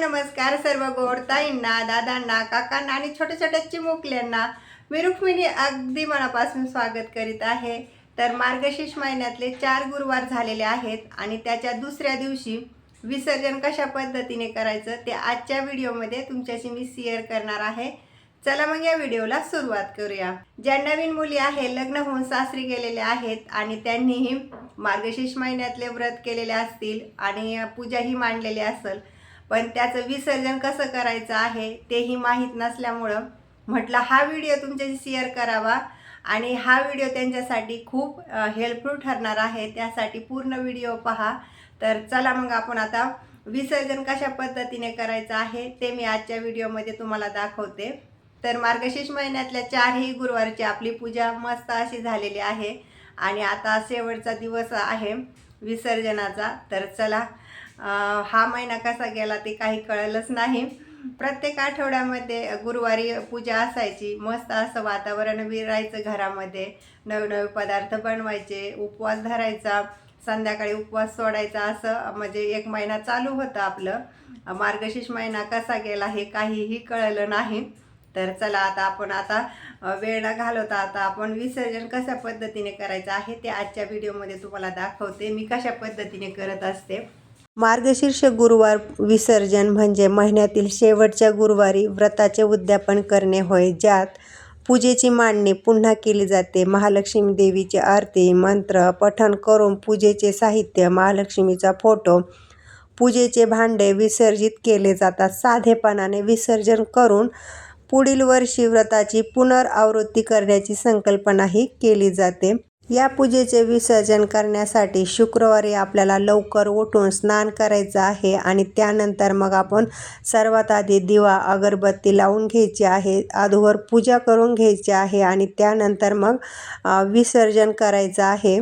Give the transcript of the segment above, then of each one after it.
नमस्कार सर्व गोड ताईंना दादांना काकांना आणि छोट्या छोट्या चिमुकल्यांना मी रुक्मिणी अगदी मनापासून स्वागत करीत आहे. तर मार्गशीर्ष महिन्यातले चार गुरुवार झालेले आहेत आणि त्याच्या दुसऱ्या दिवशी विसर्जन कशा पद्धतीने करायचं ते आजच्या व्हिडिओमध्ये तुमच्याशी मी शेअर करणार आहे. चला मग या व्हिडिओला सुरुवात करूया. ज्या नवीन मुली आहे लग्न होऊन सासरी गेलेल्या आहेत आणि त्यांनीही मार्गशीर्ष महिन्यातले व्रत केलेले असतील आणि पूजाही मांडलेली असेल पण त्याचं विसर्जन कसं करायचं आहे तेही माहीत नसल्यामुळं म्हटलं हा व्हिडिओ तुमच्याशी शेअर करावा आणि हा व्हिडिओ त्यांच्यासाठी खूप हेल्पफुल ठरणार आहे. त्यासाठी पूर्ण व्हिडिओ पहा. तर चला मग आपण आता विसर्जन कशा पद्धतीने करायचं आहे ते मी आजच्या व्हिडिओमध्ये तुम्हाला दाखवते. तर मार्गशीर्ष महिन्यातल्या चारही गुरुवारची आपली पूजा मस्त अशी झालेली आहे. आणि आता शेवटचा दिवस आहे विसर्जनाचा. तर चला हा महिना कसा गेला ते काही कळलंच नाही. प्रत्येक आठवड्यामध्ये गुरुवारी पूजा असायची. मस्त असं वातावरण विरायचं घरामध्ये. नवनवे पदार्थ बनवायचे उपवास धरायचा संध्याकाळी उपवास सोडायचा असं म्हणजे एक महिना चालू होतं आपलं. मार्गशीर्ष महिना कसा गेला हे काहीही कळलं नाही. तर चला आता आपण आता वेळ न घालवता आता आपण विसर्जन कशा पद्धतीने करायचं आहे ते आजच्या व्हिडिओमध्ये तुम्हाला दाखवते. मी कशा पद्धतीने करत असते. मार्गशीर्ष गुरुवार विसर्जन म्हणजे महिन्यातील शेवटच्या गुरुवारी व्रताचे उद्यापन करणे होय ज्यात पूजेची मांडणी पुन्हा केली जाते. महालक्ष्मी देवीची आरती मंत्र पठण करून पूजेचे साहित्य महालक्ष्मीचा फोटो पूजेचे भांडे विसर्जित केले जातात. साधेपणाने विसर्जन करून पुढील वर्षी व्रताची पुनरावृत्ती करण्याची संकल्पनाही केली जाते. या पूजेचे विसर्जन करण्यासाठी शुक्रवारी आपल्याला लवकर उठून स्नान करायचं आहे आणि त्यानंतर मग आपण सर्वात आधी दिवा अगरबत्ती लावून घ्यायची आहे अधूवर पूजा करून घ्यायची आहे आणि त्यानंतर मग विसर्जन करायचं आहे.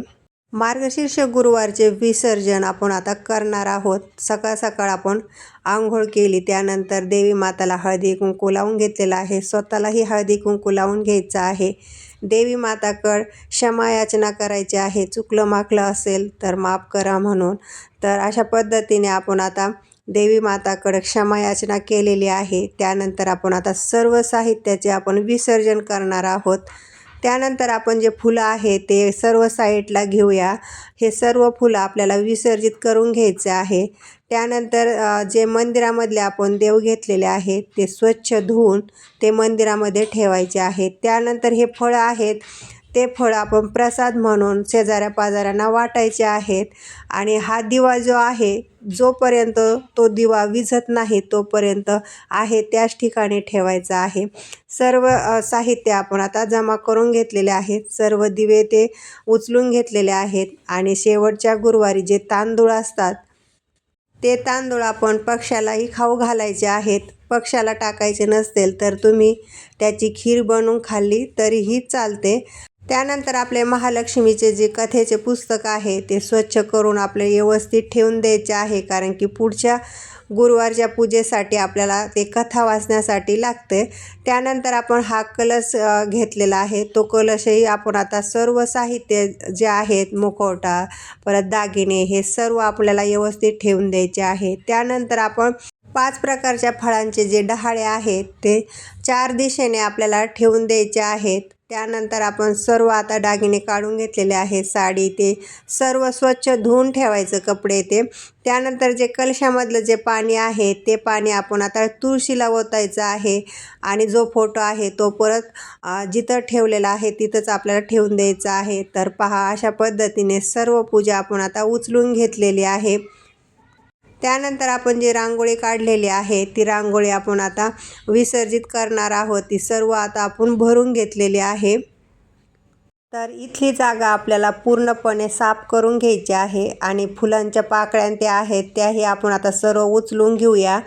मार्गशीर्ष गुरुवारचे विसर्जन आपण आता करणार आहोत. सकाळ सकाळ आपण आंघोळ केली त्यानंतर देवी माताला हळदी कुंकू लावून घेतलेला आहे. स्वतःलाही हळदी कुंकू लावून घ्यायचं आहे. देवी माताकड क्षमायाचना करायची आहे. चुकलं माकलं असेल तर माफ करा म्हणून. तर अशा पद्धतीने आपण आता देवी माताकडे क्षमायाचना केलेली आहे. त्यानंतर आपण आता सर्व साहित्याचे आपण विसर्जन करणार आहोत. त्यानंतर आपण जे फुलं आहे ते सर्व साईडला घेऊया. हे सर्व फुलं आपल्याला विसर्जित करून घ्यायचे आहे. त्यानंतर जे मंदिरामधले आपण देव घेतलेले आहेत ते स्वच्छ धुवून ते मंदिरामध्ये ठेवायचे आहेत. त्यानंतर हे फळं आहेत ते फळ आपण प्रसाद म्हणून शेजाऱ्या पाजाऱ्यांना वाटायचे आहेत. आणि हा दिवा जो आहे जोपर्यंत तो दिवा विझत नाही तोपर्यंत आहे त्याच ठिकाणी ठेवायचा आहे. सर्व साहित्य आपण आता जमा करून घेतलेले आहेत. सर्व दिवे ते उचलून घेतलेले आहेत. आणि शेवटच्या गुरुवारी जे तांदूळ असतात ते तांदूळ आपण पक्ष्यालाही खाऊ घालायचे आहेत. पक्ष्याला टाकायचे नसतील तर तुम्ही त्याची खीर बनवून खाल्ली तरीही चालते. त्यानंतर आपले महालक्ष्मीचे जे कथेचे पुस्तक आहे ते स्वच्छ करून आपले व्यवस्थित ठेवून द्यायचे आहे कारण की पुढच्या गुरुवारच्या पूजेसाठी आपल्याला ते कथा वाचण्यासाठी लागते. त्यानंतर आपण हा कलश घेतलेला आहे. तो कलशही आपण आता सर्व साहित्य जे आहेत मुखवटा परत दागिने हे सर्व आपल्याला व्यवस्थित ठेवून द्यायचे आहे. त्यानंतर आपण पाच प्रकारच्या फळांचे जे डहाळे आहेत ते चार दिशेने आपल्याला ठेवून द्यायचे आहेत. त्यानंतर आपण सर्व आता दागिने काढून घेतलेले आहेत. साडी ते सर्व स्वच्छ धुवून ठेवायचं कपडे ते त्यानंतर जे कलशामधलं जे पाणी आहे ते पाणी आपण आता तुळशीला ओतायचं आहे. आणि जो फोटो आहे तो परत जिथं ठेवलेला आहे तिथंच आपल्याला ठेवून द्यायचा आहे. तर पहा अशा पद्धतीने सर्व पूजा आपण आता उचलून घेतलेली आहे. त्यानंतर आपण जी रांगोळी काढलेली आहे ती रांगोळी आपण आता विसर्जित करणार आहोत. ती सर्व आता आपण भरून घेतलेली आहे. तर इथली जागा आपल्याला पूर्णपणे साफ करून घ्यायची आहे आणि फुलांच्या पाकळ्या त्या आहेत त्याही आपण आता सर्व उचलून घेऊया.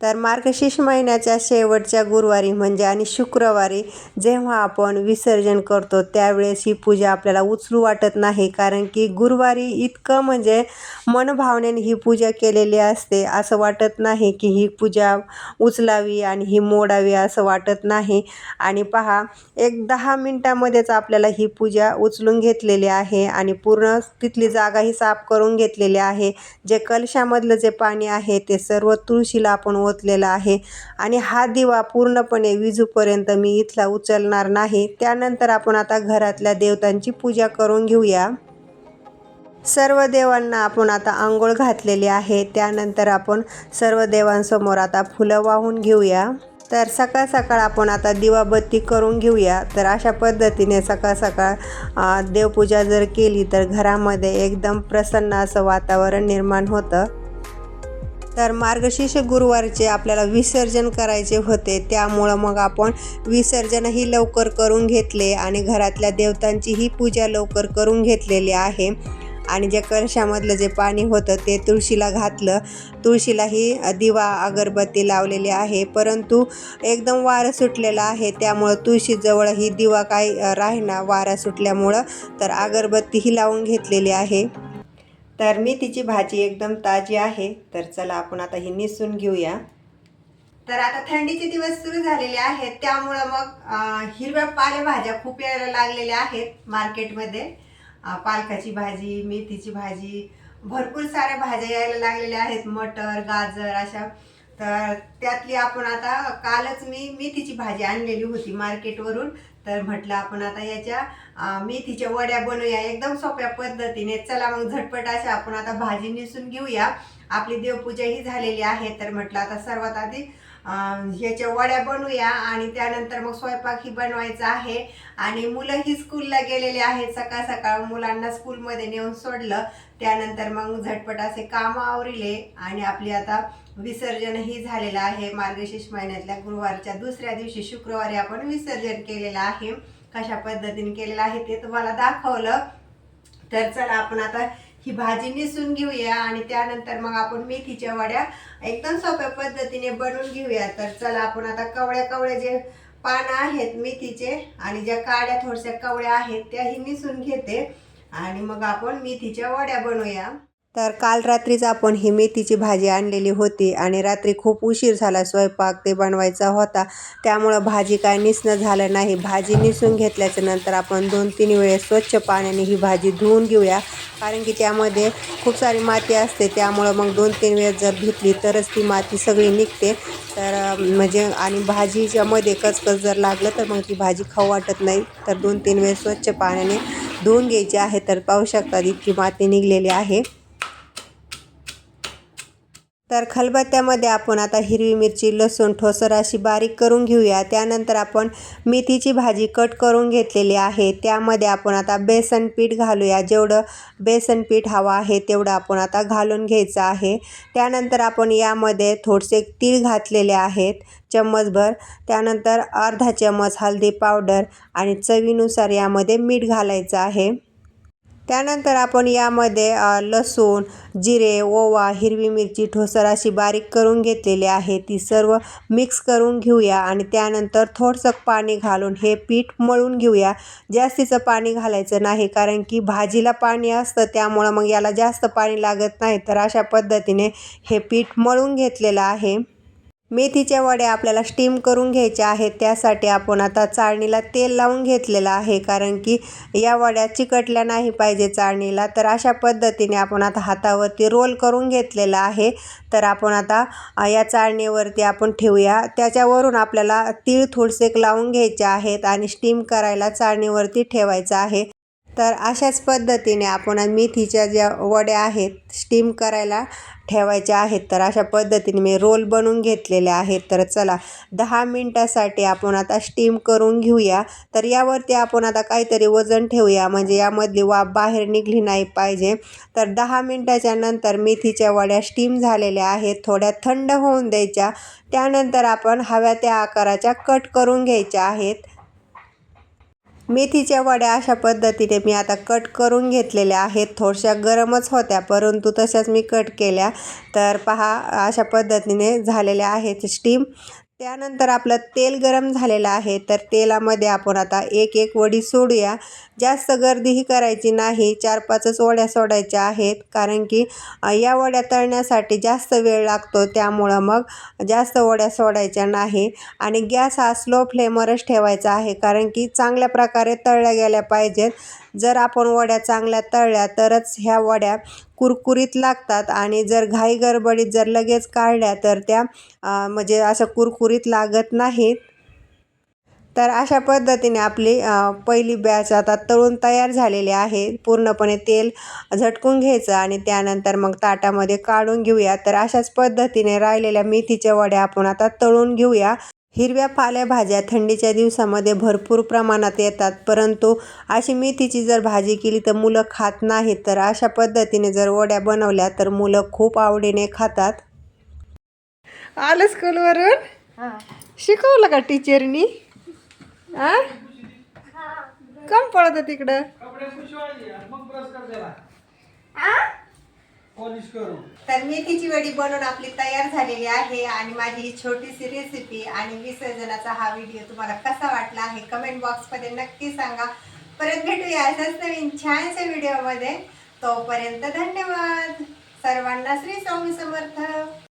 तर मार्गशीर्ष महिन्याच्या शेवटच्या गुरुवारी म्हणजे आणि शुक्रवारी जेव्हा आपण विसर्जन करतो त्यावेळेस ही पूजा आपल्याला उचलू वाटत नाही. कारण की गुरुवारी इतकं म्हणजे मनभावनेने ही पूजा केलेली असते असं वाटत नाही की ही पूजा उचलावी आणि ही मोडावी असं वाटत नाही. आणि पहा एक दहा मिनटामध्येच आपल्याला ही पूजा उचलून घेतलेली आहे आणि पूर्ण तिथली जागाही साफ करून घेतलेली आहे. जे कलशामधलं जे पाणी आहे ते सर्व तुळशीला आपण ओतलेलं आहे. आणि हा दिवा पूर्णपणे विजूपर्यंत मी इथला उचलणार नाही. त्यानंतर आपण आता घरातल्या देवतांची पूजा करून घेऊया. सर्व देवांना आपण आता आंघोळ घातलेली आहे. त्यानंतर आपण सर्व देवांसमोर आता फुलं वाहून घेऊया. तर सकाळ सकाळ आपण आता दिवाबत्ती करून घेऊया. तर अशा पद्धतीने सकाळ सकाळ देवपूजा जर केली तर घरामध्ये एकदम प्रसन्न असं वातावरण निर्माण होतं. तर मार्गशीर्ष गुरुवारचे आपल्याला विसर्जन करायचे होते. त्यामुळं मग आपण विसर्जनही लवकर करून घेतले आणि घरातल्या देवतांचीही पूजा लवकर करून घेतलेली आहे. आणि जे कलशामधलं जे पाणी होतं ते तुळशीला घातलं. तुळशीलाही दिवा अगरबत्ती लावलेली आहे. परंतु एकदम वारं सुटलेलं आहे. त्यामुळं तुळशीजवळही दिवा काही राहिना राहीना. वारा सुटल्यामुळं तर अगरबत्तीही लावून घेतलेली आहे. तर मेथीची भाजी एकदम ताजी आहे. तर चला आपण आता ही निसून घेऊया. तर आता थंडीचे दिवस सुरू झालेले आहेत. त्यामुळं मग हिरव्या पालेभाज्या खूप यायला लागलेल्या आहेत मार्केटमध्ये. पालकाची भाजी मेथीची भाजी भरपूर साऱ्या भाज्या यायला लागलेल्या आहेत. मटर गाजर अशा. तर त्यातली आपण आता कालच मी मेथीची भाजी आणलेली होती मार्केटवरून. तर म्हटलं आपण आता याच्या मेथीच्या वड्या बनवूया. एकदम सोप्या पद्धतीने. चला मग झटपट अशा आपण आता भाजी निसून घेऊया. आपली देवपूजा ही झालेली आहे. तर म्हटलं आता सर्वात आधी ह्याच्या वड्या बनवूया आणि त्यानंतर मग स्वयंपाकही बनवायचा आहे. आणि मुलंही स्कूलला गेलेले आहेत. सकाळ सकाळ मुलांना स्कूलमध्ये नेऊन सोडलं. त्यानंतर मग झटपट असे कामं आवरिले आणि आपली आता विसर्जनही झालेलं आहे. मार्गशीर्ष महिन्यातल्या गुरुवारच्या दुसऱ्या दिवशी शुक्रवारी आपण विसर्जन केलेलं आहे. कशा पद्धतीने केलेलं आहे ते तुम्हाला दाखवलं. तर चला आपण आता ही भाजी निसून घेऊया आणि त्यानंतर मग आपण मेथीच्या वड्या एकदम सोप्या पद्धतीने बनवून घेऊया. तर चला आपण आता कवळ्या कवळ्या जे पानं आहेत मेथीचे आणि ज्या काड्या थोडशा कवळ्या आहेत त्याही निसून घेते. आणि मग आपण मेथीच्या वड्या बनवूया. तर काल रात्रीच आपण ही मेथीची भाजी आणलेली होती आणि रात्री खूप उशीर झाला स्वयंपाक ते बनवायचा होता. त्यामुळं भाजी काय निसणं झालं नाही. भाजी निसून घेतल्याच्या नंतर आपण दोन तीन वेळेस स्वच्छ पाण्याने ही भाजी धुवून घेऊया. कारण की त्यामध्ये खूप सारी माती असते. त्यामुळं मग दोन तीन वेळेस जर धुतली तरच ती माती सगळी निघते. तर म्हणजे आणि भाजीच्यामध्ये कचकच जर लागलं तर मग ती भाजी खाऊ वाटत नाही. तर दोन तीन वेळेस स्वच्छ पाण्याने धुवून घ्यायची आहे. तर पाहू शकतात इतकी माती निघलेली आहे. तर खलबत्त्यामध्ये आपण आता हिरवी मिरची लसूण ठोसर अशी बारीक करून घेऊया. त्यानंतर आपण मेथीची भाजी कट करून घेतलेली आहे. त्यामध्ये आपण आता बेसन पीठ घालूया. जेवढं बेसन पीठ हवं आहे तेवढं आपण आता घालून घ्यायचं आहे. त्यानंतर आपण यामध्ये थोडेसे तीळ घातलेले आहेत चम्मचभर. त्यानंतर अर्धा चम्मच हळदी पावडर आणि चवीनुसार यामध्ये मीठ घालायचं आहे. त्यानंतर आपण यामध्ये लसूण जिरे ओवा हिरवी मिरची ठोसर अशी बारीक करून घेतलेली आहे. ती सर्व मिक्स करून घेऊया आणि त्यानंतर थोडंसं पाणी घालून हे पीठ मळून घेऊया. जास्तीचं पाणी घालायचं नाही कारण की भाजीला पाणी असतं त्यामुळं मग याला जास्त पाणी लागत नाही. तर अशा पद्धतीने हे पीठ मळून घेतलेलं आहे. मेथीच्या वड्या आपल्याला स्टीम करून घ्यायच्या आहेत. त्यासाठी आपण आता चाळणीला तेल लावून घेतलेलं आहे. कारण की या वड्या चिकटल्या नाही पाहिजे चाळणीला. तर अशा पद्धतीने आपण आता हातावरती रोल करून घेतलेला आहे. तर आपण आता या चाळणीवरती आपण ठेवूया. त्याच्यावरून आपल्याला तीळ थोडसे लावून घ्यायचे आहेत आणि स्टीम करायला चाळणीवरती ठेवायचं आहे. तर अशाच पद्धतीने आपण मेथीच्या ज्या वड्या आहेत स्टीम करायला ठेवायच्या आहेत तर अशा पद्धतीने मी रोल बनवून घेतलेले आहेत. तर चला दहा मिनटासाठी आपण आता स्टीम करून घेऊया. तर यावरती आपण आता काहीतरी वजन ठेवूया म्हणजे यामधली वाफ बाहेर निघली नाही पाहिजे. तर दहा मिनटाच्या नंतर मेथीच्या वड्या स्टीम झालेल्या आहेत थोड्या थंड होऊन द्यायच्या. त्यानंतर आपण हव्या त्या आकाराच्या कट करून घ्यायच्या आहेत. मेथीच्या वड्या अशा पद्धतीने मी आता कट करून घेतलेल्या आहेत. थोडशा गरमच होत्या परंतु तशाच मी कट केल्या. तर पहा अशा पद्धतीने झालेल्या आहेत स्टीम त्यानंतर आपलं तेल गरम झालेलं आहे तर तेलामध्ये आपण आता एक एक वडी सोडूया. जास्त गर्दीही करायची नाही चार पाचच वड्या सोडायच्या आहेत कारण की या वड्या तळण्यासाठी जास्त वेळ लागतो त्यामुळं मग जास्त वड्या सोडायच्या नाही. आणि गॅस हा स्लो फ्लेमवरच ठेवायचा आहे कारण की चांगल्या प्रकारे तळल्या गेल्या पाहिजेत. जर आपण वड्या चांगल्या तळल्या तरच ह्या वड्या कुरकुरीत लागतात आणि जर घाई गडबडीत जर लगेच काढल्या तर त्या म्हणजे असं कुरकुरीत लागत नाहीत. तर अशा पद्धतीने आपली पहिली बॅच आता तळून तयार झालेली आहे. पूर्णपणे तेल झटकून घ्यायचं आणि त्यानंतर मग ताटामध्ये काढून घेऊया. तर अशाच पद्धतीने राहिलेल्या मेथीच्या वड्या आपण आता तळून घेऊया. हिरव्या पालेभाज्या थंडीच्या दिवसामध्ये भरपूर प्रमाणात येतात परंतु अशी मेथीची जर भाजी केली तर मुलं खात नाहीत. तर अशा पद्धतीने जर वड्या बनवल्या तर मुलं खूप आवडीने खातात. आलं स्कूलवरून शिकवलं का टीचरनी? आ? कम पळत तिकडं. पॉलिश करू. तर मेथीची वडी बनवून आपली तयार झालेली आहे आणि माझी ही छोटीशी रेसिपी आणि विसर्जनाचा हा व्हिडिओ तुम्हाला कसा वाटला आहे कमेंट बॉक्समध्ये नक्की सांगा. परत भेटूया अशाच नवीन छानशा व्हिडिओमध्ये तोपर्यंत धन्यवाद. सर्वांना श्री स्वामी समर्थ.